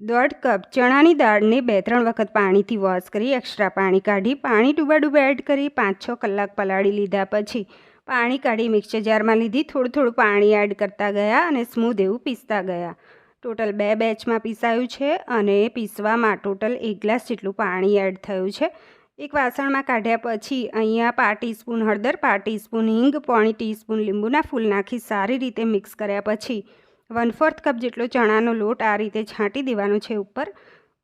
દોઢ કપ ચણાની દાળને બે ત્રણ વખત પાણીથી વોશ કરી, એક્સ્ટ્રા પાણી કાઢી, પાણી ડૂબા ડૂબા એડ કરી પાંચ છ કલાક પલાળી લીધા પછી પાણી કાઢી મિક્સર જારમાં લીધી થોડું થોડું પાણી એડ કરતા ગયા અને સ્મૂધ એવું પીસતા ગયા. ટોટલ બે બેચમાં પીસાયું છે અને પીસવામાં ટોટલ એક ગ્લાસ જેટલું પાણી એડ થયું છે. એક વાસણમાં કાઢ્યા પછી અહીંયા પા ટીસ્પૂન હળદર પા ટીસ્પૂન હિંગ, પોણી ટીસ્પૂન લીંબુના ફૂલ નાખી સારી રીતે મિક્સ કર્યા પછી વન ફોર્થ કપ જેટલો ચણાનો લોટ આ રીતે છાંટી દેવાનો છે ઉપર.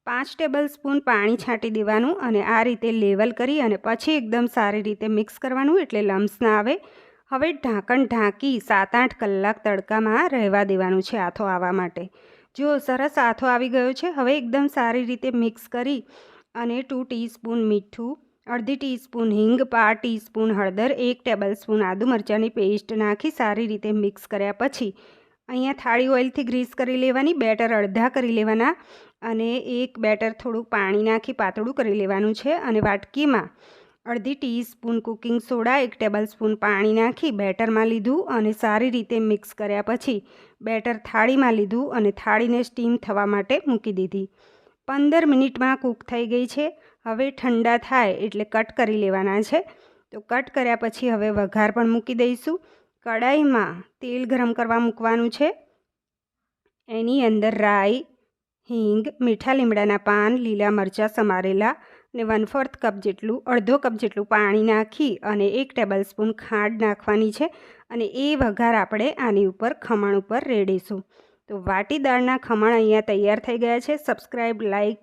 પાંચ ટેબલ સ્પૂન પાણી છાંટી દેવાનું અને આ રીતે લેવલ કરી અને પછી એકદમ સારી રીતે મિક્સ કરવાનું એટલે લમ્સ ના આવે. હવે ઢાંકણ ઢાંકી સાત આઠ કલાક તડકામાં રહેવા દેવાનું છે આથો આવવા માટે. જો સરસ આથો આવી ગયો છે, હવે એકદમ સારી રીતે મિક્સ કરી અને ટુ ટીસ્પૂન મીઠું, અડધી ટીસ્પૂન હિંગ પા ટીસ્પૂન હળદર, એક ટેબલ સ્પૂન આદુ મરચાંની પેસ્ટ નાખી સારી રીતે મિક્સ કર્યા પછી અહીંયા થાળી ઓઇલથી ગ્રીસ કરી લેવાની, બેટર અડધા કરી લેવાના અને એક બેટર થોડુંક પાણી નાખી પાતળું કરી લેવાનું છે અને વાટકીમાં અડધી ટીસ્પૂન કુકિંગ સોડા, એક ટેબલ સ્પૂન પાણી નાખી બેટરમાં લીધું અને સારી રીતે મિક્સ કર્યા પછી બેટર થાળીમાં લીધું અને થાળીને સ્ટીમ થવા માટે મૂકી દીધી. પંદર મિનિટમાં કૂક થઈ ગઈ છે. હવે ઠંડા થાય એટલે કટ કરી લેવાના છે. તો કટ કર્યા પછી હવે વઘાર પણ મૂકી દઈશું. કડાઈમાં તેલ ગરમ કરવા મૂકવાનું છે. એની અંદર રાઈ, હિંગ, મીઠા લીમડાના પાન, લીલા મરચાં સમારેલા ને વન ફોર્થ કપ જેટલું, અડધો કપ જેટલું પાણી નાખી અને એક ટેબલ સ્પૂન ખાંડ નાખવાની છે અને એ વઘાર આપણે આની ઉપર ખમણ ઉપર રેડીશું. તો વાટી દાળના ખમણ અહીંયા તૈયાર થઈ ગયા છે. Subscribe like